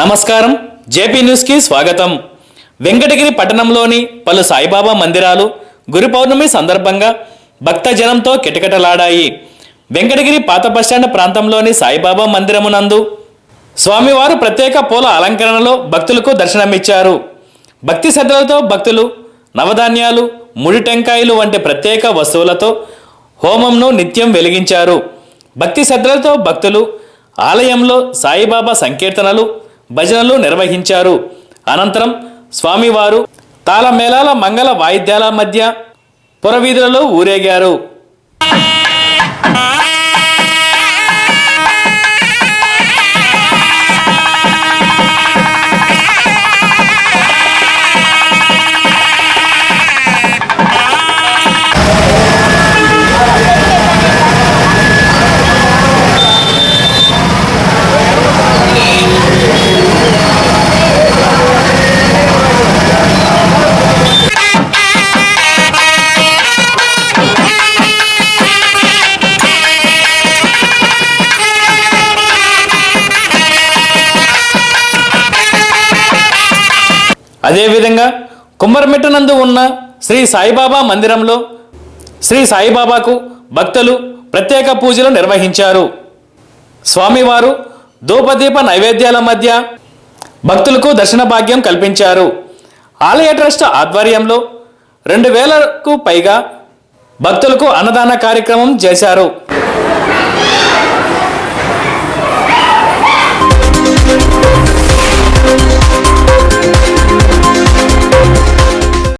నమస్కారం. జేపీ న్యూస్కి స్వాగతం. వెంకటగిరి పట్టణంలోని పలు సాయిబాబా మందిరాలు గురు పౌర్ణమి సందర్భంగా భక్తజనంతో కిటకిటలాడాయి. వెంకటగిరి పాత బస్టాండ్ ప్రాంతంలోని సాయిబాబా మందిరమునందు స్వామివారు ప్రత్యేక పూల అలంకరణలో భక్తులకు దర్శనమిచ్చారు. భక్తి శ్రద్ధలతో భక్తులు నవధాన్యాలు ముడి టెంకాయలు వంటి ప్రత్యేక వస్తువులతో హోమంను నిత్యం వెలిగించారు. భక్తి శ్రద్ధలతో భక్తులు ఆలయంలో సాయిబాబా సంకీర్తనలు భజనలు నిర్వహించారు. అనంతరం స్వామివారు తాళమేళాల మంగళ వాయిద్యాల మధ్య పురవీధులలో ఊరేగారు. అదేవిధంగా కుమ్మరమిట్టనందు ఉన్న శ్రీ సాయిబాబా మందిరంలో శ్రీ సాయిబాబాకు భక్తులు ప్రత్యేక పూజలు నిర్వహించారు. స్వామివారు ధూపదీప నైవేద్యాల మధ్య భక్తులకు దర్శన భాగ్యం కల్పించారు. ఆలయ ట్రస్ట్ ఆధ్వర్యంలో రెండు వేలకు పైగా భక్తులకు అన్నదాన కార్యక్రమం చేశారు.